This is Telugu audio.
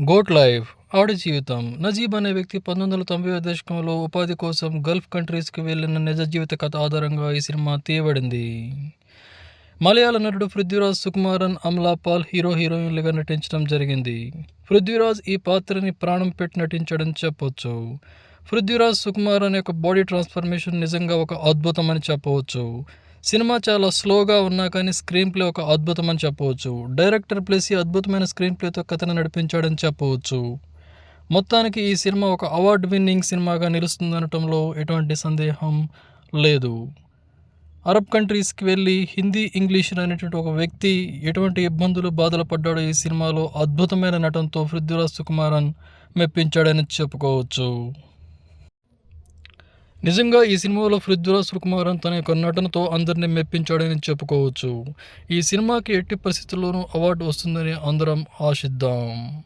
గోట్ లైఫ్ ఆవిడ జీవితం. నజీబ్ అనే వ్యక్తి పంతొమ్మిది వందల తొంభై దశకంలో ఉపాధి కోసం గల్ఫ్ కంట్రీస్కి వెళ్ళిన నిజ జీవిత కథ ఆధారంగా ఈ సినిమా తీయబడింది. మలయాళ నటుడు పృథ్వీరాజ్ సుకుమారన్ అమలా పాల్ హీరో హీరోయిన్లుగా నటించడం జరిగింది. పృథ్వీరాజ్ ఈ పాత్రని ప్రాణం పెట్టి నటించడం చెప్పవచ్చు పృథ్వీరాజ్ సుకుమారన్ యొక్క బాడీ ట్రాన్స్ఫర్మేషన్ నిజంగా ఒక అద్భుతం అని చెప్పవచ్చు సినిమా చాలా స్లోగా ఉన్నా కానీ స్క్రీన్ ప్లే ఒక అద్భుతం అని చెప్పవచ్చు. డైరెక్టర్ ప్లస్ ఈ అద్భుతమైన స్క్రీన్ ప్లేతో కథను నడిపించాడని చెప్పవచ్చు. మొత్తానికి ఈ సినిమా ఒక అవార్డు విన్నింగ్ సినిమాగా నిలుస్తుందనటంలో ఎటువంటి సందేహం లేదు. అరబ్ కంట్రీస్కి వెళ్ళి హిందీ ఇంగ్లీష్ అనేటువంటి ఒక వ్యక్తి ఎటువంటి ఇబ్బందులు బాధలు పడ్డాడో ఈ సినిమాలో అద్భుతమైన నటనతో పృథ్వీరాజ్ సుకుమారన్ మెప్పించాడని చెప్పుకోవచ్చు. నిజంగా ఈ సినిమాలో పృథ్వీరాజ్ సుకుమారన్ తన యొక్క నటనతో అందరినీ మెప్పించాడని చెప్పుకోవచ్చు. ఈ సినిమాకి ఎట్టి పరిస్థితుల్లోనూ అవార్డు వస్తుందని అందరం ఆశిద్దాం.